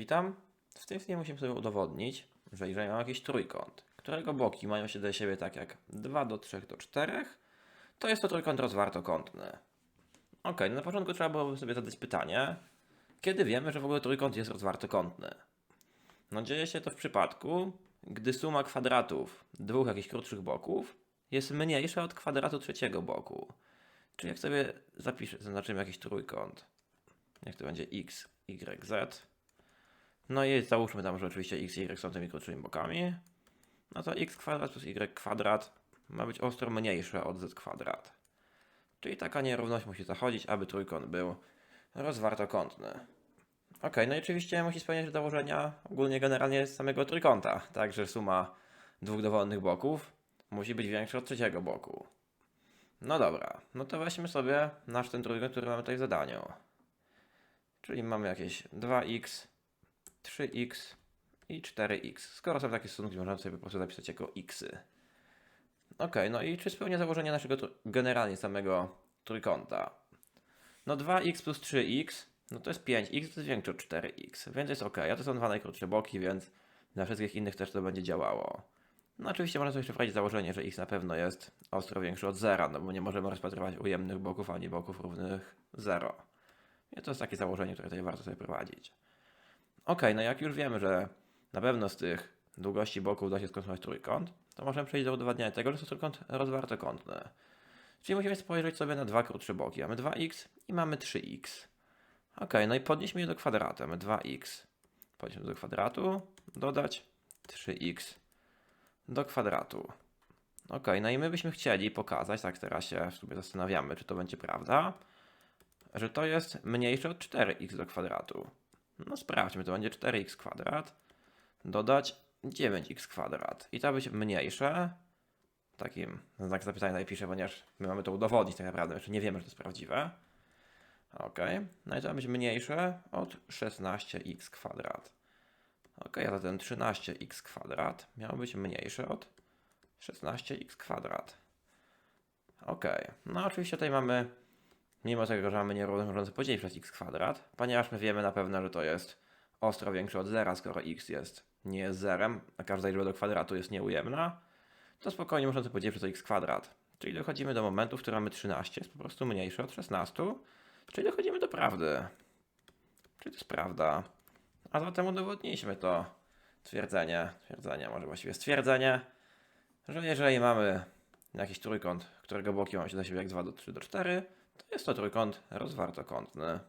Witam. W tym filmie musimy sobie udowodnić, że jeżeli mamy jakiś trójkąt, którego boki mają się do siebie tak jak 2 do 3 do 4, to jest to trójkąt rozwartokątny. Ok, no na początku trzeba byłoby sobie zadać pytanie, kiedy wiemy, że w ogóle trójkąt jest rozwartokątny? No dzieje się to w przypadku, gdy suma kwadratów dwóch jakichś krótszych boków jest mniejsza od kwadratu trzeciego boku. Czyli jak sobie zapiszę, zaznaczymy jakiś trójkąt, niech to będzie x, y, z, no i załóżmy tam, że oczywiście x i y są tymi krótszymi bokami, no to x kwadrat plus y kwadrat ma być ostro mniejsze od z kwadrat. Czyli taka nierówność musi zachodzić, aby trójkąt był rozwartokątny. Ok, no i oczywiście musi spełniać założenia ogólnie generalnie z samego trójkąta, także suma dwóch dowolnych boków musi być większa od trzeciego boku. No dobra, no to weźmy sobie nasz ten trójkąt, który mamy tutaj w zadaniu. Czyli mamy jakieś 2x, 3x i 4x. Skoro są takie stosunki, możemy sobie po prostu zapisać jako xy. Ok, no i czy spełnia założenia naszego generalnie samego trójkąta? No 2x plus 3x, no to jest 5x, to jest większe od 4x, więc jest ok. A to są dwa najkrótsze boki, więc dla wszystkich innych też to będzie działało. No oczywiście można sobie jeszcze wprowadzić założenie, że x na pewno jest ostro większy od zera, no bo nie możemy rozpatrywać ujemnych boków ani boków równych 0. I to jest takie założenie, które tutaj warto sobie prowadzić. Ok, no jak już wiemy, że na pewno z tych długości boków da się skonstruować trójkąt, to możemy przejść do udowadniania tego, że to trójkąt rozwartokątny. Czyli musimy spojrzeć sobie na dwa krótsze boki. Mamy 2x i mamy 3x. Ok, no i podnieśmy je do kwadratu. Mamy 2x. Podnieśmy do kwadratu, dodać 3x do kwadratu. Ok, no i my byśmy chcieli pokazać, tak teraz się w sumie zastanawiamy, czy to będzie prawda, że to jest mniejsze od 4x do kwadratu. No sprawdźmy, to będzie 4x kwadrat, dodać 9x kwadrat. I to będzie mniejsze, takim znak zapytania napiszę, ponieważ my mamy to udowodnić tak naprawdę, jeszcze nie wiemy, że to jest prawdziwe. Ok, no i to ma być mniejsze od 16x kwadrat. Ok, a zatem 13x kwadrat miało być mniejsze od 16x kwadrat. Ok, no oczywiście tutaj mamy, mimo tego, że mamy sobie podzielić przez x kwadrat, ponieważ my wiemy na pewno, że to jest ostro większe od zera, skoro x jest nie jest zerem, a każda liczba do kwadratu jest nieujemna, to spokojnie możemy sobie podzielić przez x kwadrat. Czyli dochodzimy do momentu, w którym mamy 13, jest po prostu mniejsze od 16, czyli dochodzimy do prawdy. Czyli to jest prawda. A zatem udowodniliśmy to twierdzenie, twierdzenie, może właściwie stwierdzenie, że jeżeli mamy jakiś trójkąt, którego boki mają się do siebie jak 2 do 3 do 4, to jest to trójkąt rozwartokątny.